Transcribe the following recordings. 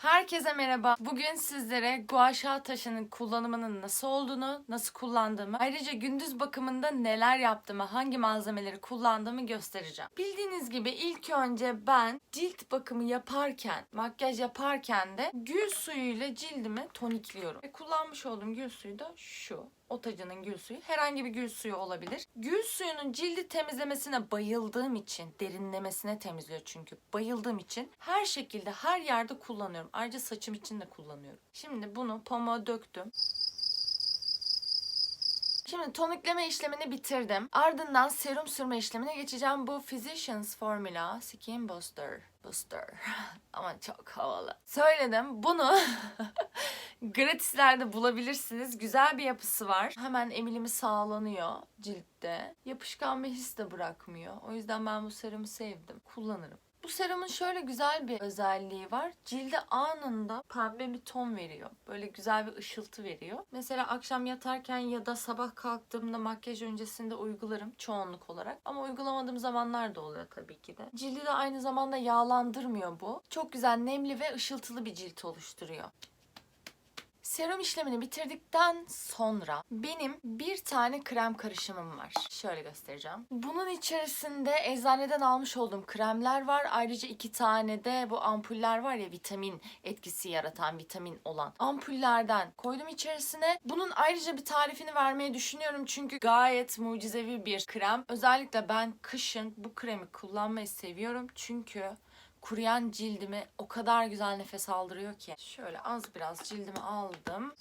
Herkese merhaba. Bugün sizlere gua sha taşının kullanımının nasıl olduğunu, nasıl kullandığımı, ayrıca gündüz bakımında neler yaptığımı, hangi malzemeleri kullandığımı göstereceğim. Bildiğiniz gibi ilk önce ben cilt bakımı yaparken, makyaj yaparken de gül suyuyla cildimi tonikliyorum. Ve kullanmış olduğum gül suyu da şu. Otacının gül suyu. Herhangi bir gül suyu olabilir. Gül suyunun cildi temizlemesine bayıldığım için, derinlemesine temizliyor çünkü. Bayıldığım için her şekilde her yerde kullanıyorum. Ayrıca saçım için de kullanıyorum. Şimdi bunu pamuğa döktüm. Şimdi tonikleme işlemini bitirdim. Ardından serum sürme işlemine geçeceğim. Bu Physicians Formula Skin Booster. Booster. Ama çok havalı. Söyledim. Bunu gratislerde bulabilirsiniz. Güzel bir yapısı var. Hemen emilimi sağlanıyor ciltte. Yapışkan bir his de bırakmıyor. O yüzden ben bu serumu sevdim. Kullanırım. Serumun şöyle güzel bir özelliği var. Cilde anında pembe bir ton veriyor. Böyle güzel bir ışıltı veriyor. Mesela akşam yatarken ya da sabah kalktığımda makyaj öncesinde uygularım çoğunluk olarak. Ama uygulamadığım zamanlar da oluyor tabii ki de. Cildi de aynı zamanda yağlandırmıyor bu. Çok güzel nemli ve ışıltılı bir cilt oluşturuyor. Serum işlemini bitirdikten sonra benim bir tane krem karışımım var. Şöyle göstereceğim. Bunun içerisinde eczaneden almış olduğum kremler var. Ayrıca iki tane de bu ampuller var ya vitamin etkisi yaratan vitamin olan ampullerden koydum içerisine. Bunun ayrıca bir tarifini vermeyi düşünüyorum çünkü gayet mucizevi bir krem. Özellikle ben kışın bu kremi kullanmayı seviyorum çünkü kuruyan cildimi o kadar güzel nefes aldırıyor ki. Şöyle az biraz cildimi aldım.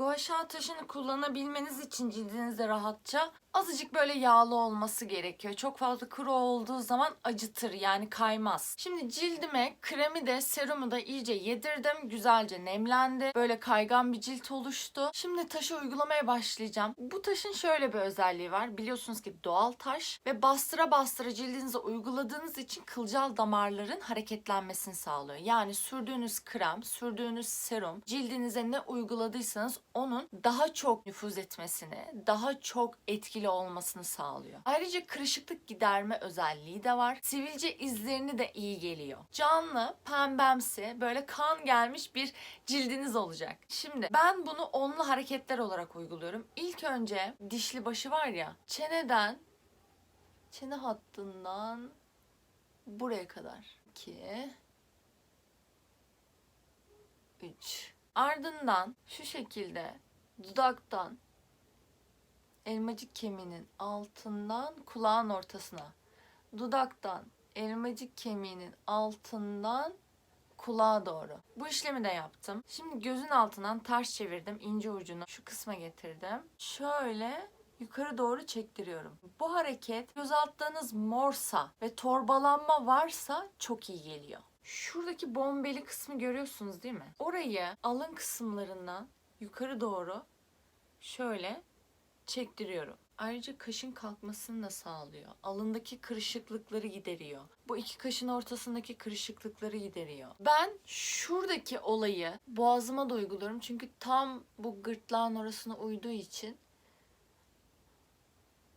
Gua sha taşını kullanabilmeniz için cildinizde rahatça azıcık böyle yağlı olması gerekiyor. Çok fazla kuru olduğu zaman acıtır yani kaymaz. Şimdi cildime kremi de serumu da iyice yedirdim. Güzelce nemlendi. Böyle kaygan bir cilt oluştu. Şimdi taşı uygulamaya başlayacağım. Bu taşın şöyle bir özelliği var. Biliyorsunuz ki doğal taş ve bastıra bastıra cildinize uyguladığınız için kılcal damarların hareketlenmesini sağlıyor. Yani sürdüğünüz krem, sürdüğünüz serum cildinize ne uyguladıysanız onun daha çok nüfuz etmesini, daha çok etkili olmasını sağlıyor. Ayrıca kırışıklık giderme özelliği de var. Sivilce izlerini de iyi geliyor. Canlı, pembemsi, böyle kan gelmiş bir cildiniz olacak. Şimdi ben bunu onlu hareketler olarak uyguluyorum. İlk önce dişli başı var ya, çeneden çene hattından buraya kadar. 2 3 Ardından şu şekilde dudaktan elmacık kemiğinin altından kulağın ortasına, dudaktan elmacık kemiğinin altından kulağa doğru. Bu işlemi de yaptım. Şimdi gözün altından ters çevirdim. ince ucunu şu kısma getirdim. Şöyle yukarı doğru çektiriyorum. Bu hareket göz altlarınız morsa ve torbalanma varsa çok iyi geliyor. Şuradaki bombeli kısmı görüyorsunuz değil mi? Orayı alın kısımlarından yukarı doğru şöyle çektiriyorum. Ayrıca kaşın kalkmasını da sağlıyor. Alındaki kırışıklıkları gideriyor. Bu iki kaşın ortasındaki kırışıklıkları gideriyor. Ben şuradaki olayı boğazıma da uyguluyorum. Çünkü tam bu gırtlağın orasına uyduğu için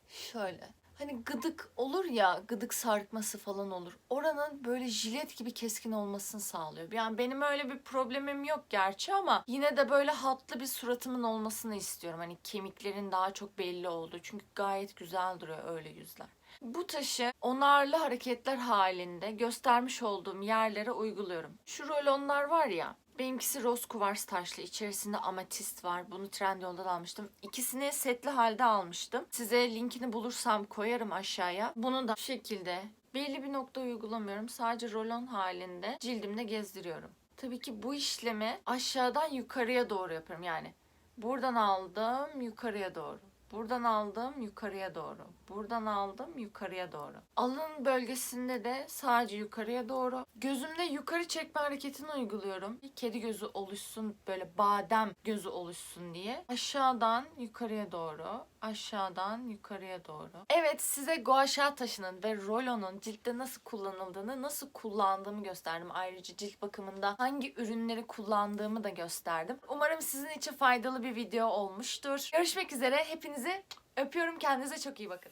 şöyle hani gıdık olur ya gıdık sarkması falan olur. Oranın böyle jilet gibi keskin olmasını sağlıyor. Yani benim öyle bir problemim yok gerçi ama yine de böyle hatlı bir suratımın olmasını istiyorum. Hani kemiklerin daha çok belli olduğu. Çünkü gayet güzel duruyor öyle yüzler. Bu taşı onarlı hareketler halinde göstermiş olduğum yerlere uyguluyorum. Şu rolonlar var ya Benimkisi roz kuvars taşlı. İçerisinde amatist var. Bunu Trendyol'dan almıştım. İkisini setli halde almıştım. Size linkini bulursam koyarım aşağıya. Bunu da bu şekilde belli bir nokta uygulamıyorum. Sadece rolon halinde cildimde gezdiriyorum. Tabii ki bu işlemi aşağıdan yukarıya doğru yapıyorum. Yani buradan aldım yukarıya doğru. Buradan aldım yukarıya doğru. Buradan aldım yukarıya doğru. Alın bölgesinde de sadece yukarıya doğru. Gözümde yukarı çekme hareketini uyguluyorum. Kedi gözü oluşsun böyle badem gözü oluşsun diye. Aşağıdan yukarıya doğru. Aşağıdan yukarıya doğru. Evet size gua sha taşının ve rolonun ciltte nasıl kullanıldığını, nasıl kullandığımı gösterdim. Ayrıca cilt bakımında hangi ürünleri kullandığımı da gösterdim. Umarım sizin için faydalı bir video olmuştur. Görüşmek üzere. Hepinizi öpüyorum. Kendinize çok iyi bakın.